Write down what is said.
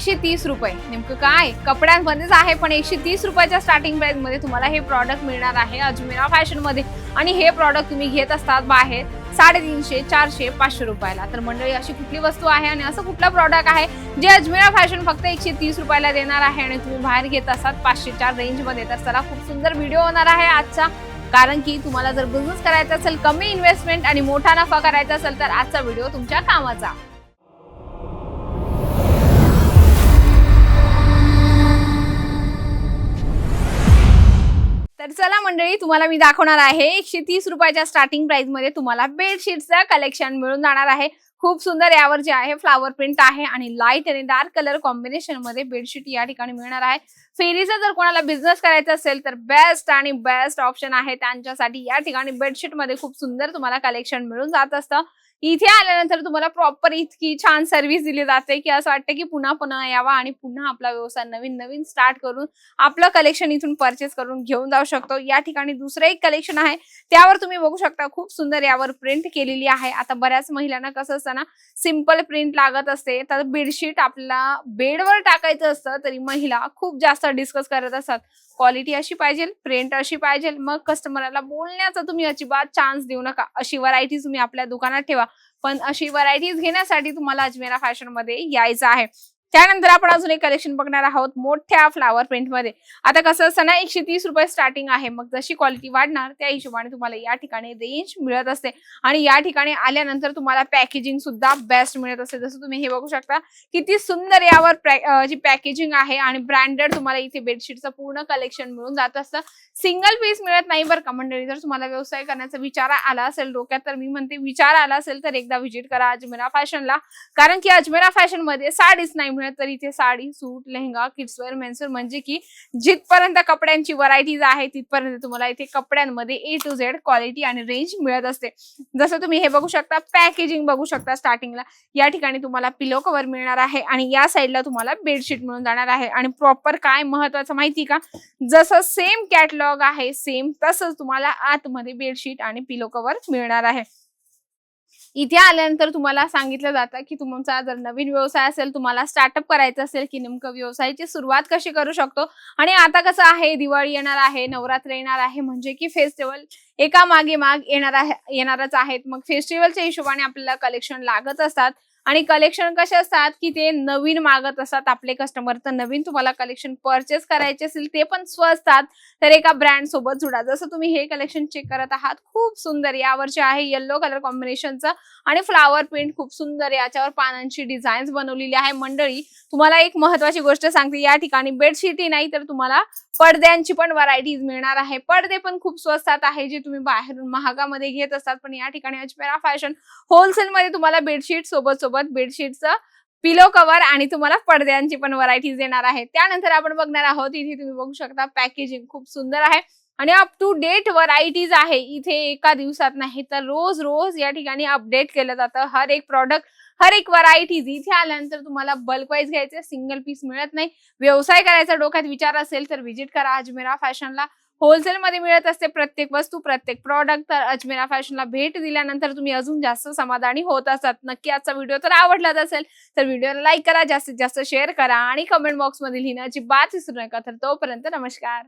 एकशे तीस रुपये. नेमकं काय? कपड्यांमध्येच आहे पण एकशे तीस रुपयाच्या स्टार्टिंग प्राइसमध्ये तुम्हाला हे प्रॉडक्ट मिळणार आहे अजमेरा फॅशनमध्ये. आणि हे प्रॉडक्ट तुम्ही घेत असतात बाहेर साडेतीनशे चारशे पाचशे रुपयाला. तर मंडळी अशी कुठली वस्तू आहे आणि असं कुठलं प्रॉडक्ट आहे जे अजमेरा फॅशन फक्त एकशे तीस रुपयाला देणार आहे आणि तुम्ही बाहेर घेत असतात पाचशेच्या चार रेंजमध्ये तर चला खूप सुंदर व्हिडिओ होणार आहे आजचा. कारण की तुम्हाला जर बिझनेस करायचा असेल कमी इन्व्हेस्टमेंट आणि मोठा नफा करायचा असेल तर आजचा व्हिडिओ तुमच्या कामाचा. तर चला मंडळी तुम्हाला मी दाखवणार आहे एकशे तीस रुपयाच्या स्टार्टिंग प्राइसमध्ये तुम्हाला बेडशीटचं कलेक्शन मिळून जाणार आहे. खूप सुंदर यावर जे आहे फ्लावर प्रिंट आहे आणि लाइट आणि डार्क कलर कॉम्बिनेशनमध्ये बेडशीट या ठिकाणी मिळणार आहे. फेरीचा जर कोणाला बिझनेस करायचा असेल तर बेस्ट आणि बेस्ट ऑप्शन आहे. त्यांच्यासाठी या ठिकाणी बेडशीटमध्ये खूप सुंदर तुम्हाला कलेक्शन मिळून जात असतं. इथे आल्यानंतर तुम्हाला प्रॉपर इतकी छान सर्व्हिस दिली जाते की असं वाटतं की पुन्हा पुन्हा यावा आणि पुन्हा आपला व्यवसाय नवीन नवीन स्टार्ट करून आपलं कलेक्शन इथून परचेस करून घेऊन जाऊ शकतो. या ठिकाणी दुसरं एक कलेक्शन आहे. त्यावर तुम्ही बघू शकता खूप सुंदर यावर प्रिंट केलेली आहे. आता बऱ्याच महिलांना कसं असतं ना सिंपल प्रिंट लागत असते. तर बेडशीट आपल्याला बेडवर टाकायचं असतं तरी महिला खूप जास्त डिस्कस करत असतात. क्वालिटी अशी पाहिजे प्रिंट अशी पाहिजे. मग कस्टमरला बोलण्याचा तुम्ही अजिबात चान्स देऊ नका. अशी व्हरायटी तुम्ही आपल्या दुकानात ठेवा. पण अशी व्हरायटीज घेण्यासाठी तुम्हाला अजमेरा फॅशनमध्ये यायचं आहे. त्यानंतर आपण अजून एक कलेक्शन बघणार आहोत मोठ्या फ्लावर प्रिंटमध्ये. आता कसं असतं ना एकशे तीस रुपये स्टार्टिंग आहे. मग जशी क्वालिटी वाढणार त्या हिशोबाने तुम्हाला या ठिकाणी रेंज मिळत असते. आणि या ठिकाणी आल्यानंतर तुम्हाला पॅकेजिंग सुद्धा बेस्ट मिळत असते. जसं तुम्ही हे बघू शकता किती सुंदर यावर जी पॅकेजिंग आहे आणि ब्रँडेड तुम्हाला इथे बेडशीटचं पूर्ण कलेक्शन मिळून जात असतं. सिंगल पीस मिळत नाही बरं का मंडळी. जर तुम्हाला व्यवसाय करण्याचा विचार आला असेल डोक्यात तर मी म्हणते विचार आला असेल तर एकदा व्हिजिट करा अजमेरा फॅशनला कारण की अजमेरा फॅशनमध्ये साडीच नाही मिळत तर इथे sari suit lehenga kidswear menswear म्हणजे की जिथपर्यंत कपड्यांची व्हरायटीज आहे तिथपर्यंत तुम्हाला इथे कपड्यांमध्ये ए टू झेड क्वालिटी आणि रेंज मिळत असते. जसं तुम्ही हे बघू शकता पॅकेजिंग बघू शकता स्टार्टिंगला या ठिकाणी तुम्हाला पिलो कव्हर मिळणार आहे आणि या साईडला तुम्हाला बेडशीट मिळून जाणार आहे. आणि प्रॉपर काय महत्वाचं माहिती का? जसं सेम कॅटलॉग आहे सेम तसंच तुम्हाला आतमध्ये बेडशीट आणि पिलो कव्हर मिळणार आहे. इथे आल्यानंतर तुम्हाला सांगितलं जातं की तुमचा जर नवीन व्यवसाय असेल तुम्हाला स्टार्टअप करायचं असेल की नेमकं व्यवसायाची सुरुवात कशी करू शकतो? आणि आता कसं आहे दिवाळी येणार आहे नवरात्र येणार आहे म्हणजे की फेस्टिवल एका मागे माग येणार आहे येणारच आहेत. मग फेस्टिवलच्या हिशोबाने आपल्याला कलेक्शन लागत असतात. आणि कलेक्शन कसे असतात की ते नवीन मागत असतात आपले कस्टमर तर नवीन तुम्हाला कलेक्शन परचेस करायचे असेल ते पण स्वस्तात तर एका ब्रँड सोबत जुडा. जसं तुम्ही हे कलेक्शन चेक करत आहात खूप सुंदर. यावरचे आहे येल्लो कलर कॉम्बिनेशनचं आणि फ्लावर प्रिंट खूप सुंदर. याच्यावर पानांची डिझाईन्स बनवलेली आहे मंडळी. तुम्हाला एक महत्वाची गोष्ट सांगते या ठिकाणी बेडशीट ही नाही तर तुम्हाला पडद्यांची पण व्हरायटीज मिळणार आहे. पडदे पण खूप स्वस्तात आहे जे तुम्ही बाहेरून महागामध्ये घेत असतात. पण या ठिकाणी अजमेरा फॅशन होलसेल मध्ये तुम्हाला बेडशीट सोबत सोबत बेडशीटचं पिलो कवर आणि तुम्हाला पडद्यांची पण व्हरायटीज देणार आहे त्यानंतर आपण बघणार आहोत इथे तुम्ही बघू शकता पॅकेजिंग खूप सुंदर आहे. आणि अप टू डेट व्हरायटीज आहे. इथे एका दिवसात नाही तर रोज रोज या ठिकाणी अपडेट केलं जातं. हर एक प्रॉडक्ट हर एक व्हरायटीज इथे आल्यानंतर तुम्हाला बल्क वाईज घ्यायचे सिंगल पीस मिळत नाही. व्यवसाय करायचा डोक्यात विचार असेल तर व्हिजिट करा अजमेरा फॅशनला होलसेल मध्ये मिळत असते प्रत्येक वस्तू प्रत्येक प्रॉडक्ट तर अजमेरा फॅशनला भेट दिल्यानंतर तुम्ही अजून जास्त समाधानी होत असतात. नक्की आजचा व्हिडिओ तर आवडलाच असेल तर व्हिडिओला लाईक करा जास्तीत जास्त शेअर करा आणि कमेंट बॉक्समध्ये लिहिण्याची बात विसरू नका. तर तोपर्यंत नमस्कार.